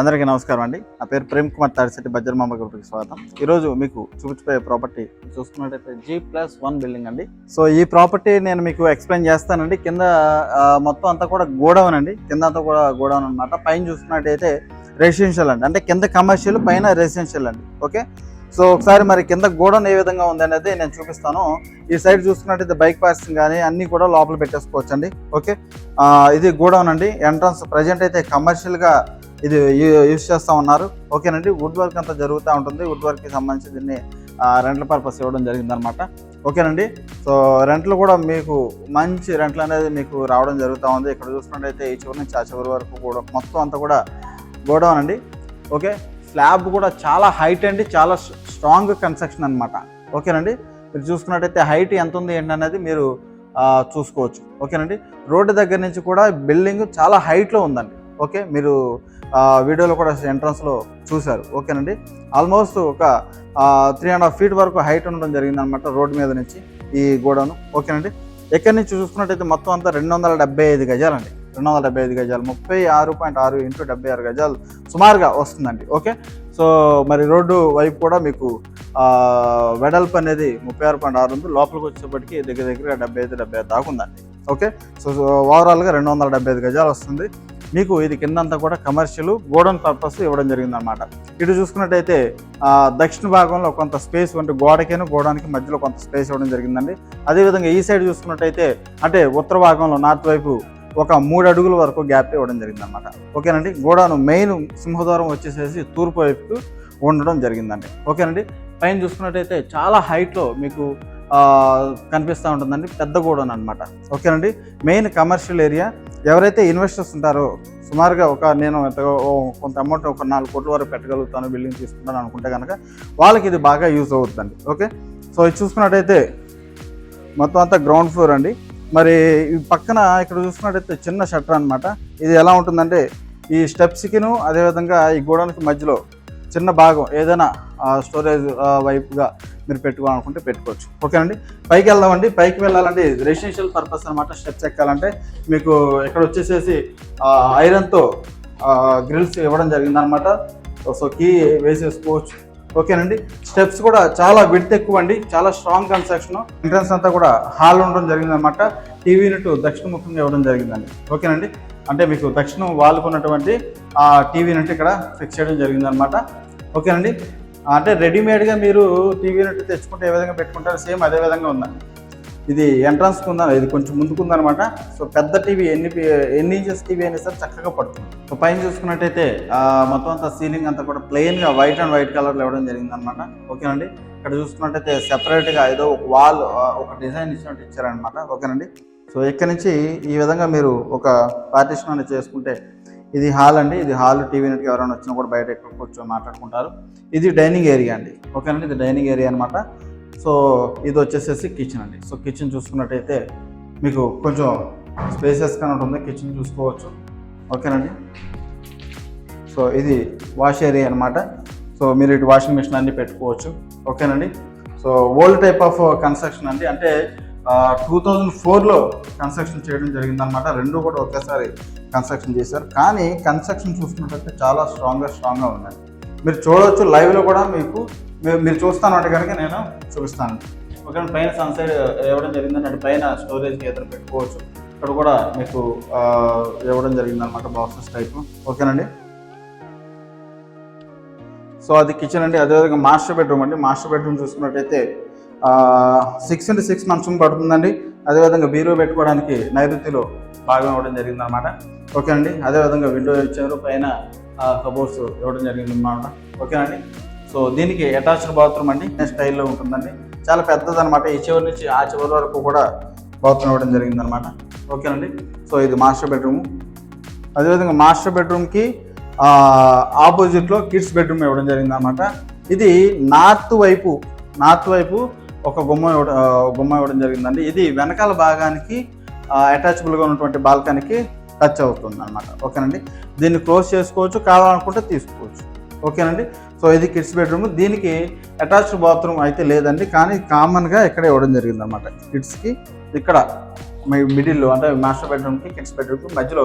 అందరికీ నమస్కారం అండి. నా పేరు ప్రేమ్ కుమార్ తాడిశెట్టి బజ్జర్మాంబ గ్రూప్కి స్వాగతం. ఈరోజు మీకు చూపించిపోయే ప్రాపర్టీ చూసుకున్నట్టయితే జీ ప్లస్ వన్ బిల్డింగ్ అండి. సో ఈ ప్రాపర్టీ నేను మీకు ఎక్స్ప్లెయిన్ చేస్తానండి. కింద మొత్తం అంతా కూడా గోడౌన్ అండి. కింద అంతా కూడా గోడౌన్ అనమాట పైన చూసుకున్నట్టయితే రెసిడెన్షియల్ అండి. అంటే కింద కమర్షియల్ పైన రెసిడెన్షియల్ అండి. ఓకే? సో ఒకసారి మరి కింద గోడౌన్ ఏ విధంగా ఉంది అనేది నేను చూపిస్తాను. ఈ సైడ్ చూసుకున్నట్టయితే బైక్ పార్కింగ్ కానీ అన్ని కూడా లోపల పెట్టేసుకోవచ్చు అండి ఓకే ఇది గోడౌన్ అండి. ఎంట్రన్స్ ప్రజెంట్ అయితే కమర్షియల్గా ఇది యూ- యూస్ చేస్తూ ఉన్నారు. ఓకేనండి వుడ్ వర్క్ అంతా జరుగుతూ ఉంటుంది. వుడ్ వర్క్కి సంబంధించి దీన్ని రెంట్ల పర్పస్ ఇవ్వడం జరిగిందనమాట ఓకేనండి సో రెంట్లు కూడా మీకు మంచి రెంట్లు అనేది మీకు రావడం జరుగుతూ ఉంది. ఇక్కడ చూసుకున్నట్టయితే ఈ చివరి నుంచి ఆ చివరి వరకు కూడా మొత్తం అంతా కూడా గోడౌన్ అండి. ఓకే స్లాబ్ కూడా చాలా హైట్ అండి చాలా స్ట్రాంగ్ కన్స్ట్రక్షన్ అనమాట ఓకేనండి మీరు చూసుకున్నట్టయితే హైట్ ఎంత ఉంది ఏంటనేది మీరు చూసుకోవచ్చు. ఓకేనండి రోడ్డు దగ్గర నుంచి కూడా బిల్డింగ్ చాలా హైట్లో ఉందండి. ఓకే మీరు వీడియోలో కూడా ఎంట్రన్స్లో చూశారు. ఓకేనండి? ఆల్మోస్ట్ ఒక త్రీ అండ్ హాఫ్ ఫీట్ వరకు హైట్ ఉండడం జరిగింది అనమాట రోడ్డు మీద నుంచి ఈ గోడౌన్. ఓకేనండి? ఎక్కడి నుంచి చూసుకున్నట్టయితే మొత్తం అంతా రెండు వందల డెబ్బై ఐదు గజాలండి. రెండు వందల డెబ్బై ఐదు గజాలు. ముప్పై ఆరు పాయింట్ ఆరు ఇంటూ డెబ్బై ఆరు గజాలు సుమారుగా వస్తుందండి. ఓకే? సో మరి రోడ్డు వైపు కూడా మీకు వెడల్పు అనేది ముప్పై ఆరు పాయింట్ ఆరు ఉంది. లోపలికి వచ్చేప్పటికి దగ్గర దగ్గర డెబ్బై ఐదు డెబ్బై ఐదు దాకా ఉందండి. ఓకే? సో ఓవరాల్గా రెండు వందల డెబ్బై ఐదు గజాలు వస్తుంది. మీకు ఇది కిందంతా కూడా కమర్షియల్ గోడౌన్ పర్పస్ ఇవ్వడం జరిగిందనమాట ఇటు చూసుకున్నట్టయితే దక్షిణ భాగంలో కొంత స్పేస్ అంటే గోడకేను గోడానికి మధ్యలో కొంత స్పేస్ ఇవ్వడం జరిగిందండి. అదేవిధంగా ఈ సైడ్ చూసుకున్నట్టయితే అంటే ఉత్తర భాగంలో నార్త్ వైపు ఒక మూడు అడుగుల వరకు గ్యాప్ ఇవ్వడం జరిగిందనమాట ఓకేనండి? గోడాను మెయిన్ సింహద్వారం వచ్చేసేసి తూర్పు వైపుకు ఉండడం జరిగిందండి. ఓకేనండి? పైన చూసుకున్నట్టయితే చాలా హైట్లో మీకు కనిపిస్తూ ఉంటుందండి. పెద్ద గోడౌన్ అనమాట ఓకేనండి? Main commercial area. ఎవరైతే ఇన్వెస్టర్స్ ఉంటారో సుమారుగా ఒక నేను ఓ కొంత అమౌంట్ ఒక నాలుగు కోట్ల వరకు పెట్టగలుగుతాను బిల్డింగ్ తీసుకుంటాను అనుకుంటే కనుక వాళ్ళకి ఇది బాగా యూజ్ అవుతుందండి. ఓకే? సో ఇది చూసుకున్నట్టయితే మొత్తం అంతా గ్రౌండ్ ఫ్లోర్ అండి. మరి పక్కన ఇక్కడ చూసుకున్నట్టయితే చిన్న షట్టర్ అన్నమాట. ఇది ఎలా ఉంటుందంటే ఈ స్టెప్స్కిను అదేవిధంగా ఈ గోడానికి మధ్యలో చిన్న భాగం ఏదైనా స్టోరేజ్ వైపుగా మీరు పెట్టుకోవాలనుకుంటే పెట్టుకోవచ్చు. ఓకేనండి? పైకి వెళ్దామండి. పైకి వెళ్ళాలంటే రెసిడెన్షియల్ పర్పస్ అనమాట స్టెప్స్ ఎక్కాలంటే మీకు ఇక్కడ వచ్చేసేసి ఐరన్తో గ్రిల్స్ ఇవ్వడం జరిగిందనమాట సో కీ వేసేసుకోవచ్చు. ఓకేనండి? స్టెప్స్ కూడా చాలా విడ్త్ ఎక్కువ అండి. చాలా స్ట్రాంగ్ కన్స్ట్రక్షన్ ఎంట్రన్స్ అంతా కూడా హాల్ ఉండడం జరిగిందనమాట టీవీ యూనిట్ దక్షిణముఖంగా ఇవ్వడం జరిగిందండి. ఓకేనండి? అంటే మీకు దక్షిణం వాళ్ళకున్నటువంటి ఆ టీవీ యూనిట్ ఇక్కడ ఫిక్స్ చేయడం జరిగిందనమాట ఓకేనండి? అంటే రెడీమేడ్గా మీరు టీవీ యూనిట్ తెచ్చుకుంటే ఏ విధంగా పెట్టుకుంటారు సేమ్ అదే విధంగా ఉందండి ఇది ఎంట్రన్స్ ఉందా ఇది కొంచెం ముందుకుందనమాట. సో పెద్ద టీవీ ఎన్ని ఎన్ని ఇంచెస్ టీవీ అయినా సరే చక్కగా పడుతుంది. సో పైన చూసుకున్నట్టయితే మొత్తం అంతా సీలింగ్ అంతా కూడా ప్లెయిన్గా వైట్ అండ్ వైట్ కలర్లో ఇవ్వడం జరిగింది అనమాట ఓకేనండి? ఇక్కడ చూసుకున్నట్టయితే సెపరేట్గా ఏదో ఒక వాల్ ఒక డిజైన్ ఇచ్చినట్టు ఇచ్చారనమాట. ఓకేనండి? సో ఇక్కడ నుంచి ఈ విధంగా మీరు ఒక పార్టీషన్ అనేది చేసుకుంటే ఇది హాల్ అండి. ఇది హాల్ టీవీ నెట్కి ఎవరైనా వచ్చినా కూడా బయట ఎక్కువ కూర్చొని మాట్లాడుకుంటారు. ఇది డైనింగ్ ఏరియా అండి. ఓకేనండి? ఇది డైనింగ్ ఏరియా అనమాట సో ఇది వచ్చేసేసి కిచెన్ అండి. సో కిచెన్ చూసుకున్నట్టయితే మీకు కొంచెం స్పేసెస్గా ఉంటుంది. కిచెన్ చూసుకోవచ్చు. ఓకేనండి? సో ఇది వాష్ ఏరియా అనమాట సో మీరు ఇటు వాషింగ్ మిషన్ అన్ని పెట్టుకోవచ్చు. ఓకేనండి? So old type of construction అండి. అంటే టూ థౌజండ్ ఫోర్లో కన్స్ట్రక్షన్ చేయడం జరిగిందనమాట రెండు కూడా ఒకేసారి కన్స్ట్రక్షన్ చేశారు. కానీ కన్స్ట్రక్షన్ చూసుకున్నట్లయితే చాలా స్ట్రాంగ్గా స్ట్రాంగ్గా ఉన్నాయి. మీరు చూడవచ్చు లైవ్లో కూడా మీకు మీరు మీరు కనుక నేను చూపిస్తాను. ఓకే పైన సన్సైడ్ ఇవ్వడం జరిగిందని అటు పైన స్టోరేజ్కి ఏదైనా పెట్టుకోవచ్చు. ఇక్కడ కూడా మీకు ఇవ్వడం జరిగిందనమాట బాక్సెస్ టైప్ ఓకేనండి? సో అది కిచెన్ అండి. అదేవిధంగా మాస్టర్ బెడ్రూమ్ అండి. మాస్టర్ బెడ్రూమ్ చూసుకున్నట్టయితే సిక్స్ ఇంటూ సిక్స్ మంచం పడుతుందండి. అదేవిధంగా బీరో పెట్టుకోవడానికి నైరుతిలో భాగం ఇవ్వడం జరిగింది అనమాట ఓకే అండి. అదేవిధంగా విండో ఇచ్చారు పైన కబోర్డ్స్ ఇవ్వడం జరిగింది అనమాట ఓకేనండి సో దీనికి అటాచ్డ్ బాత్రూమ్ అండి. స్టైల్లో ఉంటుందండి. చాలా పెద్దదన్నమాట. ఈ చివరి నుంచి ఆ చివరి వరకు కూడా బాత్రూమ్ ఇవ్వడం జరిగింది అనమాట ఓకేనండి సో ఇది మాస్టర్ బెడ్రూమ్ అదేవిధంగా మాస్టర్ బెడ్రూమ్కి ఆపోజిట్లో కిడ్స్ బెడ్రూమ్ ఇవ్వడం జరిగింది అనమాట ఇది నార్త్ వైపు నార్త్ వైపు ఒక గుమ్మ గుమ్మ ఇవ్వడం జరిగిందండి. ఇది వెనకాల భాగానికి అటాచబుల్గా ఉన్నటువంటి బాల్కనీకి టచ్ అవుతుంది అనమాట ఓకేనండి? దీన్ని క్లోజ్ చేసుకోవచ్చు కావాలనుకుంటే తీసుకోవచ్చు. ఓకేనండి? సో ఇది కిడ్స్ బెడ్రూమ్ దీనికి అటాచ్డ్ బాత్రూమ్ అయితే లేదండి కానీ కామన్గా ఇక్కడ ఇవ్వడం జరిగింది అనమాట కిడ్స్కి ఇక్కడ మిడిల్లో అంటే మాస్టర్ బెడ్రూమ్కి కిడ్స్ బెడ్రూమ్కి మధ్యలో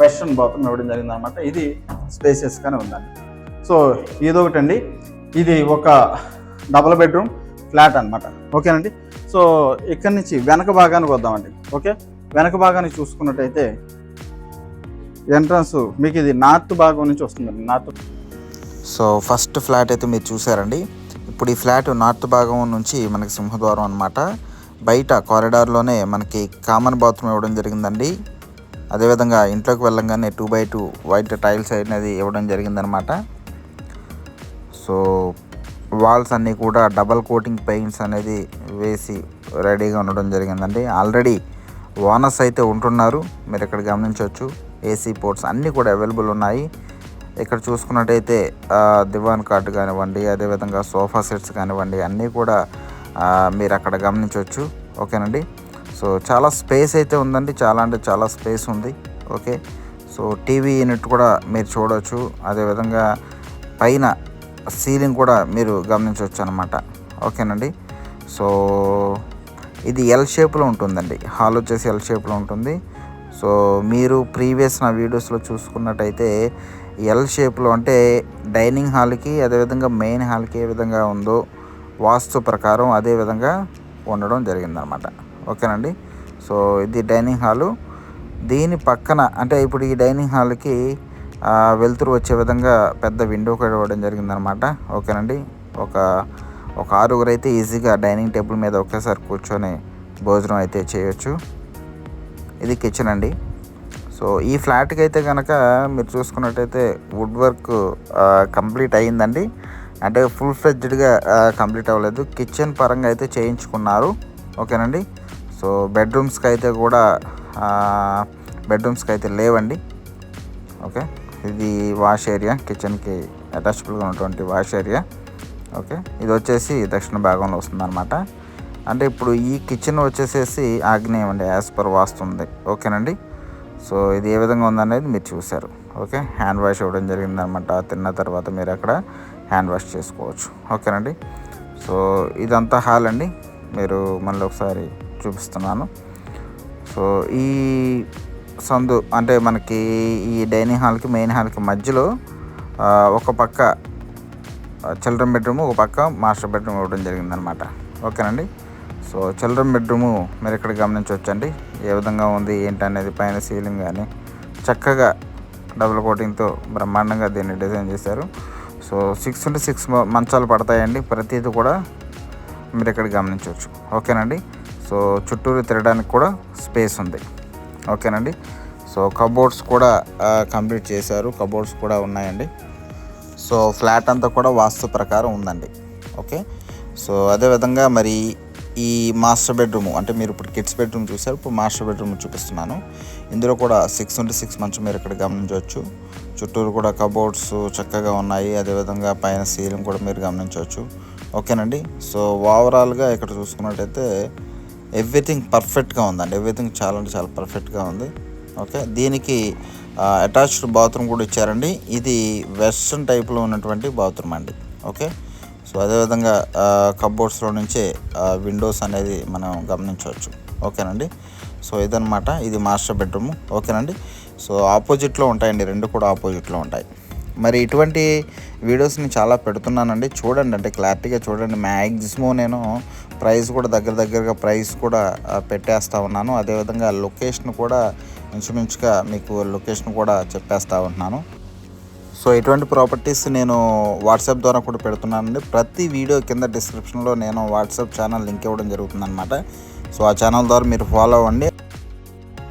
వెస్ట్రన్ బాత్రూమ్ ఇవ్వడం జరిగింది అనమాట ఇది స్పేసియస్గానే ఉందండి. సో ఇదొకటండి. ఇది ఒక డబుల్ బెడ్రూమ్ ఫ్లాట్ అనమాట ఓకేనండి? సో ఇక్కడ నుంచి వెనక భాగానికి వద్దామండి. ఓకే? వెనక భాగాన్ని చూసుకున్నట్టయితే ఎంట్రన్స్ మీకు ఇది నార్త్ భాగం నుంచి వస్తుందండి నార్త్. సో ఫస్ట్ ఫ్లాట్ అయితే మీరు చూసారండి. ఇప్పుడు ఈ ఫ్లాట్ నార్త్ భాగం నుంచి మనకి సింహద్వారం అనమాట బయట కారిడార్లోనే మనకి కామన్ బాత్రూమ్ ఇవ్వడం జరిగిందండి. అదేవిధంగా ఇంట్లోకి వెళ్ళంగానే two by two white tiles అనేది ఇవ్వడం జరిగిందనమాట సో వాల్స్ అన్నీ కూడా డబల్ కోటింగ్ పెయింట్స్ అనేది వేసి రెడీగా ఉండడం జరిగిందండి. ఆల్రెడీ ఓనర్స్ అయితే ఉంటున్నారు. మీరు ఇక్కడ గమనించవచ్చు ఏసీ పోర్ట్స్ అన్నీ కూడా అవైలబుల్ ఉన్నాయి. ఇక్కడ చూసుకున్నట్టయితే దివాన్ కార్ట్ కానివ్వండి అదేవిధంగా సోఫా సెట్స్ కానివ్వండి అన్నీ కూడా మీరు అక్కడ గమనించవచ్చు. ఓకేనండి? సో చాలా స్పేస్ అయితే ఉందండి. చాలా అంటే చాలా స్పేస్ ఉంది. ఓకే? సో టీవీ యూనిట్ కూడా మీరు చూడవచ్చు అదేవిధంగా పైన సీలింగ్ కూడా మీరు గమనించవచ్చు అనమాట ఓకేనండి? సో ఇది ఎల్ షేప్లో ఉంటుందండి. హాల్ వచ్చేసి ఎల్ షేప్లో ఉంటుంది. సో మీరు ప్రీవియస్ నా వీడియోస్లో చూసుకున్నట్టయితే ఎల్ షేప్లో అంటే డైనింగ్ హాల్కి అదేవిధంగా మెయిన్ హాల్కి ఏ విధంగా ఉందో వాస్తు ప్రకారం అదే విధంగా ఉండడం జరిగిందనమాట ఓకేనండి? సో ఇది డైనింగ్ హాలు. దీని పక్కన అంటే ఇప్పుడు ఈ డైనింగ్ హాల్కి వెలుతురు వచ్చే విధంగా పెద్ద విండో కూడా ఇవ్వడం జరిగిందనమాట ఓకేనండి? ఒక ఒక ఆరుగురు అయితే ఈజీగా డైనింగ్ టేబుల్ మీద ఒకేసారి కూర్చొని భోజనం అయితే చేయొచ్చు. ఇది కిచెన్ అండి. సో ఈ ఫ్లాట్కి అయితే కనుక మీరు చూసుకున్నట్టయితే వుడ్ వర్క్ కంప్లీట్ అయ్యిందండి. అంటే ఫుల్ ఫ్లెడ్జ్డ్గా కంప్లీట్ అవ్వలేదు. కిచెన్ పరంగా అయితే చేయించుకున్నారు. ఓకేనండి? సో బెడ్రూమ్స్కి అయితే కూడా బెడ్రూమ్స్కి అయితే లేవండి. ఓకే? ఇది వాష్ ఏరియా కిచెన్కి అటాచబుల్గా ఉన్నటువంటి వాష్ ఏరియా. ఓకే ఇది వచ్చేసి దక్షిణ భాగంలో వస్తుందన్నమాట. అంటే ఇప్పుడు ఈ కిచెన్ వచ్చేసేసి ఆగ్నేయం అండి యాజ్ పర్ వాస్తుంది. ఓకేనండి? సో ఇది ఏ విధంగా ఉందనేది మీరు చూశారు. ఓకే హ్యాండ్ వాష్ ఇవ్వడం జరిగిందనమాట తిన్న తర్వాత మీరు అక్కడ హ్యాండ్ వాష్ చేసుకోవచ్చు. ఓకేనండి? సో ఇదంతా హాల్ అండి. మీరు మళ్ళీ ఒకసారి చూపిస్తున్నాను. సో ఈ సందు అంటే మనకి ఈ డైనింగ్ హాల్కి మెయిన్ హాల్కి మధ్యలో ఒక పక్క చిల్డ్రన్ బెడ్రూమ్ ఒక పక్క మాస్టర్ బెడ్రూమ్ ఇవ్వడం జరిగిందనమాట ఓకేనండి? సో చిల్డ్రన్ బెడ్రూము మీరు ఇక్కడ గమనించవచ్చండి ఏ విధంగా ఉంది ఏంటి అనేది పైన సీలింగ్ కానీ చక్కగా డబుల్ కోటింగ్తో బ్రహ్మాండంగా దీన్ని డిజైన్ చేశారు. సో సిక్స్ నుండి సిక్స్ మంచాలు పడతాయండి. ప్రతిదీ కూడా మీరు ఇక్కడ గమనించవచ్చు. ఓకేనండి? సో చుట్టూరు తిరగడానికి కూడా స్పేస్ ఉంది. ఓకేనండి. సో కబోర్డ్స్ కూడా కంప్లీట్ చేశారు. కబోర్డ్స్ కూడా ఉన్నాయండి. సో ఫ్లాట్ అంతా కూడా వాస్తు ప్రకారం ఉందండి. ఓకే? సో అదేవిధంగా మరి ఈ మాస్టర్ బెడ్రూమ్ అంటే మీరు ఇప్పుడు కిడ్స్ బెడ్రూమ్ చూసారు ఇప్పుడు మాస్టర్ బెడ్రూమ్ చూపిస్తున్నాను. ఇందులో కూడా సిక్స్ నుండి సిక్స్ మంచం మీరు ఇక్కడ గమనించవచ్చు. చుట్టూరు కూడా కబోర్డ్స్ చక్కగా ఉన్నాయి. అదేవిధంగా పైన సీలింగ్ కూడా మీరు గమనించవచ్చు. ఓకేనండి? సో ఓవరాల్గా ఇక్కడ చూసుకున్నట్టయితే ఎవ్రీథింగ్ పర్ఫెక్ట్గా ఉందండి. ఎవ్రీథింగ్ చాలా అంటే చాలా పర్ఫెక్ట్గా ఉంది. ఓకే? దీనికి అటాచ్డ్ బాత్రూమ్ కూడా ఇచ్చారండి. ఇది వెస్ట్రన్ టైప్లో ఉన్నటువంటి బాత్రూమ్ అండి. ఓకే? సో అదేవిధంగా కబోర్డ్స్లో నుంచే విండోస్ అనేది మనం గమనించవచ్చు. ఓకేనండి? సో ఇదనమాట ఇది మాస్టర్ బెడ్రూమ్. ఓకేనండి? సో ఆపోజిట్లో ఉంటాయండి. రెండు కూడా ఆపోజిట్లో ఉంటాయి. మరి ఇటువంటి వీడియోస్ని చాలా పెడుతున్నానండి. చూడండి అంటే క్లారిటీగా చూడండి. మ్యాక్సిమం నేను ప్రైస్ కూడా దగ్గర దగ్గరగా ప్రైస్ కూడా పెట్టేస్తూ పెట్టేస్తా ఉన్నాను. అదేవిధంగా లొకేషన్ కూడా ఇంచుమించుగా మీకు లొకేషన్ కూడా చెప్పేస్తూ ఉంటున్నాను. సో ఇటువంటి ప్రాపర్టీస్ నేను వాట్సాప్ ద్వారా కూడా పెడుతున్నానండి. ప్రతి వీడియో కింద డిస్క్రిప్షన్లో నేను వాట్సాప్ ఛానల్ లింక్ ఇవ్వడం జరుగుతుందన్నమాట. సో ఆ ఛానల్ ద్వారా మీరు ఫాలో అవ్వండి.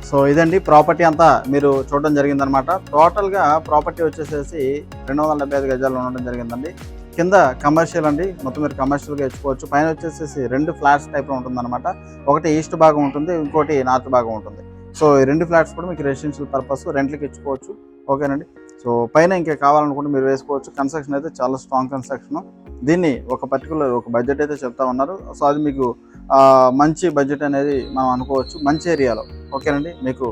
సో ఇదండి ప్రాపర్టీ అంతా మీరు చూడడం జరిగిందనమాట టోటల్గా ప్రాపర్టీ వచ్చేసేసి రెండు వందల డెబ్బై ఐదు గజాలు ఉండడం జరిగిందండి. కింద కమర్షియల్ అండి. మొత్తం మీరు కమర్షియల్గా ఇచ్చుకోవచ్చు. పైన వచ్చేసేసి రెండు ఫ్లాట్స్ టైప్లో ఉంటుందన్నమాట. ఒకటి ఈస్ట్ భాగం ఉంటుంది ఇంకోటి నార్త్ భాగం ఉంటుంది. సో ఈ రెండు ఫ్లాట్స్ కూడా మీకు రెసిడెన్షియల్ పర్పస్ రెంట్లకి ఇచ్చుకోవచ్చు. ఓకేనండి? సో పైన ఇంకా కావాలనుకుంటే మీరు వేసుకోవచ్చు. కన్స్ట్రక్షన్ అయితే చాలా స్ట్రాంగ్ కన్స్ట్రక్షన్ దీన్ని ఒక పర్టికులర్ ఒక బడ్జెట్ అయితే చెప్తా ఉన్నారు. సో అది మీకు మంచి బడ్జెట్ అనేది మనం అనుకోవచ్చు. మంచి ఏరియాలో. ఓకేనండి? మీకు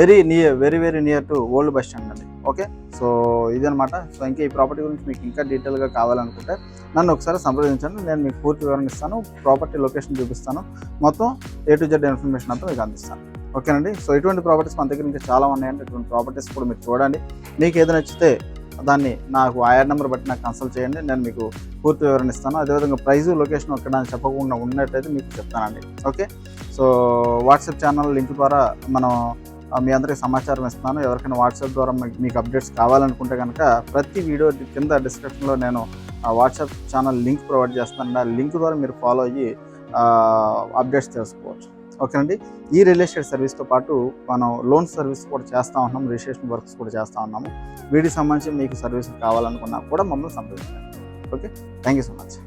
very near very very near to old bus stand అండి. ఓకే? సో ఇదనమాట సో ఇంకా ఈ ప్రాపర్టీ గురించి మీకు ఇంకా డీటెయిల్గా కావాలనుకుంటే నన్ను ఒకసారి సంప్రదించండి. నేను మీకు పూర్తి వివరణ ఇస్తాను ప్రాపర్టీ లొకేషన్ చూపిస్తాను. మొత్తం ఏ టు జెడ్ ఇన్ఫర్మేషన్ అంతా మీకు అందిస్తాను. ఓకేనండి? సో ఇటువంటి ప్రాపర్టీస్ మన దగ్గర ఇంకా చాలా ఉన్నాయండి. ఇటువంటి ప్రాపర్టీస్ కూడా మీరు చూడండి. మీకు ఏదైనా నచ్చితే దాన్ని నాకు ఆ నెంబర్ బట్టి నాకు కన్సల్ట్ చేయండి. నేను మీకు పూర్తి వివరణ ఇస్తాను అదేవిధంగా ప్రైజు లొకేషన్ ఎక్కడ అని చెప్పకుండా ఉన్నట్టయితే మీకు చెప్తానండి. Okay? So WhatsApp channel link ద్వారా మనం మీ అందరికీ సమాచారం ఇస్తున్నాను. ఎవరికైనా వాట్సాప్ ద్వారా మీకు- మీకు అప్డేట్స్ కావాలనుకుంటే కనుక ప్రతి వీడియో కింద డిస్క్రిప్షన్లో నేను వాట్సాప్ ఛానల్ లింక్ ప్రొవైడ్ చేస్తాను. ఆ లింక్ ద్వారా మీరు ఫాలో అయ్యి అప్డేట్స్ తెలుసుకోవచ్చు. ఓకేనండి? ఈ రియల్ ఎస్టేట్ సర్వీస్తో పాటు మనం లోన్ సర్వీస్ కూడా చేస్తూ ఉన్నాం. రిజిస్ట్రేషన్ వర్క్స్ కూడా చేస్తూ ఉన్నాము. వీటికి సంబంధించి మీకు సర్వీస్ కావాలనుకున్నా కూడా మమ్మల్ని సంప్రదించండి. Okay? Thank you so much.